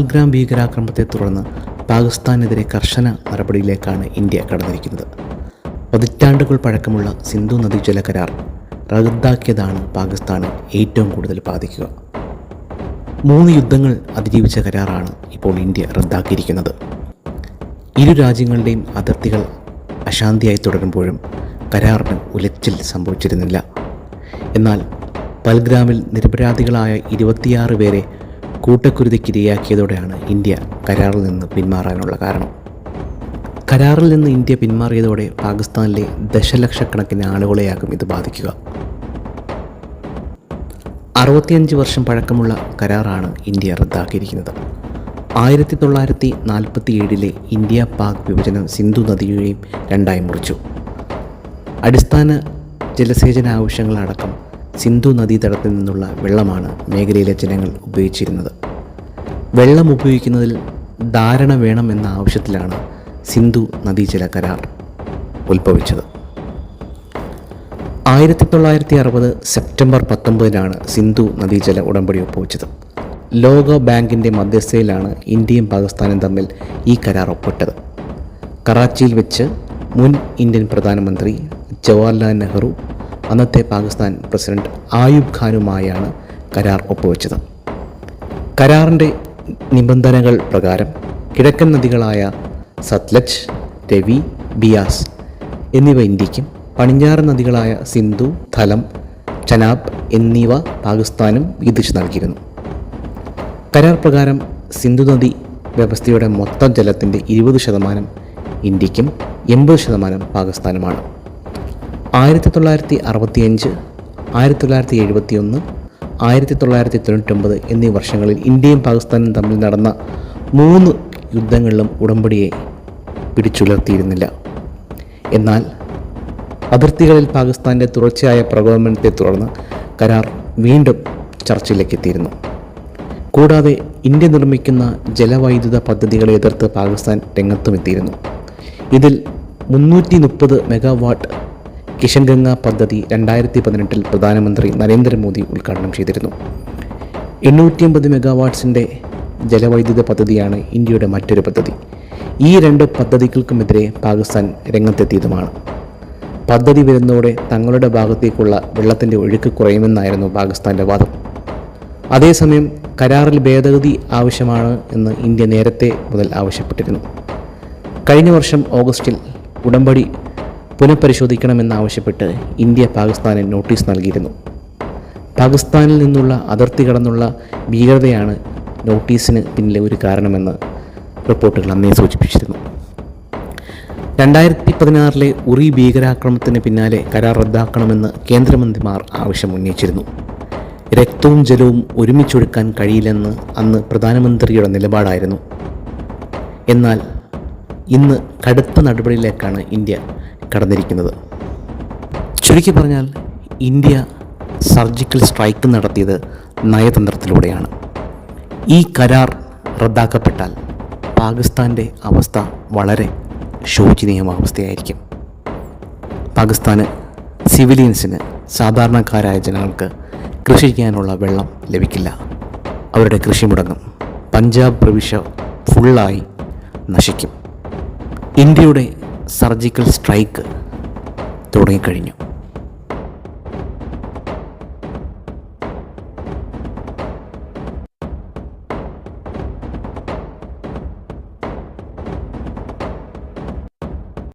പൽഗ്രാം ഭീകരാക്രമണത്തെ തുടർന്ന് പാകിസ്ഥാനെതിരെ കർശന നടപടിയിലേക്കാണ് ഇന്ത്യ കടന്നിരിക്കുന്നത്. പതിറ്റാണ്ടുകൾ പഴക്കമുള്ള സിന്ധു നദീജല കരാർ റദ്ദാക്കിയതാണ് പാകിസ്ഥാന് ഏറ്റവും കൂടുതൽ ബാധിക്കുക. മൂന്ന് യുദ്ധങ്ങൾ അതിജീവിച്ച കരാറാണ് ഇപ്പോൾ ഇന്ത്യ റദ്ദാക്കിയിരിക്കുന്നത്. ഇരു രാജ്യങ്ങളുടെയും അതിർത്തികൾ അശാന്തിയായി തുടരുമ്പോഴും കരാറിന് ഉലച്ചിൽ സംഭവിച്ചിരുന്നില്ല. എന്നാൽ പൽഗ്രാമിൽ നിരപരാധികളായ ഇരുപത്തിയാറ് പേരെ കൂട്ടക്കുരുതിക്കിരയാക്കിയതോടെയാണ് ഇന്ത്യ കരാറിൽ നിന്ന് പിന്മാറാനുള്ള കാരണം. കരാറിൽ നിന്ന് ഇന്ത്യ പിന്മാറിയതോടെ പാകിസ്ഥാനിലെ ദശലക്ഷക്കണക്കിന് ആളുകളെയാകും ഇത് ബാധിക്കുക. അറുപത്തിയഞ്ച് വർഷം പഴക്കമുള്ള കരാറാണ് ഇന്ത്യ റദ്ദാക്കിയിരിക്കുന്നത്. ആയിരത്തി തൊള്ളായിരത്തി നാൽപ്പത്തി ഏഴിലെ ഇന്ത്യ പാക് വിഭജനം സിന്ധു നദിയെയും രണ്ടായി മുറിച്ചു. അടിസ്ഥാന ജലസേചന ആവശ്യങ്ങളടക്കം സിന്ധു നദീതടത്തിൽ നിന്നുള്ള വെള്ളമാണ് മേഖലയിലെ ജനങ്ങൾ ഉപയോഗിച്ചിരുന്നത്. വെള്ളം ഉപയോഗിക്കുന്നതിൽ ധാരണ വേണം എന്ന ആവശ്യത്തിലാണ് സിന്ധു നദീജല കരാർ ഉത്ഭവിച്ചത്. ആയിരത്തി തൊള്ളായിരത്തി അറുപത് സെപ്റ്റംബർ പത്തൊമ്പതിനാണ് സിന്ധു നദീജല ഉടമ്പടി ഒപ്പുവെച്ചത്. ലോക ബാങ്കിന്റെ മധ്യസ്ഥയിലാണ് ഇന്ത്യയും പാകിസ്ഥാനും തമ്മിൽ ഈ കരാർ ഒപ്പിട്ടത്. കറാച്ചിയിൽ വെച്ച് മുൻ ഇന്ത്യൻ പ്രധാനമന്ത്രി ജവഹർലാൽ നെഹ്റു അന്നത്തെ പാകിസ്ഥാൻ പ്രസിഡന്റ് ആയുബ് ഖാനുമായാണ് കരാർ ഒപ്പുവെച്ചത്. കരാറിന്റെ നിബന്ധനകൾ പ്രകാരം കിഴക്കൻ നദികളായ സത്ലജ് രവി ബിയാസ് എന്നിവ ഇന്ത്യക്കും പടിഞ്ഞാറൻ നദികളായ സിന്ധു ധലം ചനാബ് എന്നിവ പാകിസ്ഥാനും വീതിച്ചു നൽകിയിരുന്നു. കരാർ പ്രകാരം സിന്ധു നദി വ്യവസ്ഥയുടെ മൊത്തം ജലത്തിന്റെ ഇരുപത് ശതമാനം ഇന്ത്യക്കും എൺപത് ശതമാനം പാകിസ്ഥാനുമാണ്. ആയിരത്തി തൊള്ളായിരത്തി അറുപത്തിയഞ്ച് ആയിരത്തി തൊള്ളായിരത്തി എഴുപത്തി ഒന്ന് ആയിരത്തി തൊള്ളായിരത്തി തൊണ്ണൂറ്റൊമ്പത് എന്നീ വർഷങ്ങളിൽ ഇന്ത്യയും പാകിസ്ഥാനും തമ്മിൽ നടന്ന മൂന്ന് യുദ്ധങ്ങളിലും ഉടമ്പടിയെ പിടിച്ചുലർത്തിയിരുന്നില്ല. എന്നാൽ അതിർത്തികളിൽ പാകിസ്ഥാന്റെ തുടർച്ചയായ പ്രകോപനത്തെ തുടർന്ന് കരാർ വീണ്ടും ചർച്ചയിലേക്ക് എത്തിയിരുന്നു കൂടാതെ ഇന്ത്യ നിർമ്മിക്കുന്ന ജലവൈദ്യുത പദ്ധതികളെ എതിർത്ത് പാകിസ്ഥാൻ രംഗത്തുമെത്തിയിരുന്നു. ഇതിൽ മുന്നൂറ്റി മുപ്പത് മെഗാവാട്ട് കിഷൻ ഗംഗ പദ്ധതി രണ്ടായിരത്തി പതിനെട്ടിൽ പ്രധാനമന്ത്രി നരേന്ദ്രമോദി ഉദ്ഘാടനം ചെയ്തിരുന്നു. എണ്ണൂറ്റി അമ്പത് മെഗാവാട്ട്സിന്റെ ജലവൈദ്യുത പദ്ധതിയാണ് ഇന്ത്യയുടെ മറ്റൊരു പദ്ധതി. ഈ രണ്ട് പദ്ധതികൾക്കുമെതിരെ പാകിസ്ഥാൻ രംഗത്തെത്തിയതുമാണ്. പദ്ധതി വരുന്നതോടെ തങ്ങളുടെ ഭാഗത്തേക്കുള്ള വെള്ളത്തിന്റെ ഒഴുക്ക് കുറയുമെന്നായിരുന്നു പാകിസ്ഥാന്റെ വാദം. അതേസമയം കരാറിൽ ഭേദഗതി ആവശ്യമാണ് എന്ന് ഇന്ത്യ നേരത്തെ മുതൽ ആവശ്യപ്പെട്ടിരുന്നു. കഴിഞ്ഞ വർഷം ഓഗസ്റ്റിൽ ഉടമ്പടി പുനഃപരിശോധിക്കണമെന്നാവശ്യപ്പെട്ട് ഇന്ത്യ പാകിസ്ഥാന് നോട്ടീസ് നൽകിയിരുന്നു. പാകിസ്ഥാനിൽ നിന്നുള്ള അതിർത്തി കടന്നുള്ള ഭീകരതയാണ് നോട്ടീസിന് പിന്നിലെ ഒരു കാരണമെന്ന് റിപ്പോർട്ടുകൾ അന്നേ സൂചിപ്പിച്ചിരുന്നു. രണ്ടായിരത്തി പതിനാറിലെ ഉറി ഭീകരാക്രമണത്തിന് പിന്നാലെ കരാർ റദ്ദാക്കണമെന്ന് കേന്ദ്രമന്ത്രിമാർ ആവശ്യമുന്നയിച്ചിരുന്നു. രക്തവും ജലവും ഒരുമിച്ചൊഴുക്കാൻ കഴിയില്ലെന്ന് അന്ന് പ്രധാനമന്ത്രിയുടെ നിലപാടായിരുന്നു. എന്നാൽ ഇന്ന് കടുത്ത നടപടിയിലേക്കാണ് ഇന്ത്യ കടന്നിരിക്കുന്നത്. ചുരുക്കി പറഞ്ഞാൽ ഇന്ത്യ സർജിക്കൽ സ്ട്രൈക്ക് നടത്തിയത് നയതന്ത്രത്തിലൂടെയാണ്. ഈ കരാർ റദ്ദാക്കപ്പെട്ടാൽ പാകിസ്ഥാന്റെ അവസ്ഥ വളരെ ശോചനീയമായ അവസ്ഥയായിരിക്കും. പാകിസ്ഥാന് സിവിലിയൻസിന് സാധാരണക്കാരായ ജനങ്ങൾക്ക് കൃഷി ചെയ്യാനുള്ള വെള്ളം ലഭിക്കില്ല. അവരുടെ കൃഷി മുടങ്ങും പഞ്ചാബ് പ്രവിശ്യ ഫുള്ളായി നശിക്കും. ഇന്ത്യയുടെ സർജിക്കൽ സ്ട്രൈക്ക് തുടങ്ങിക്കഴിഞ്ഞു.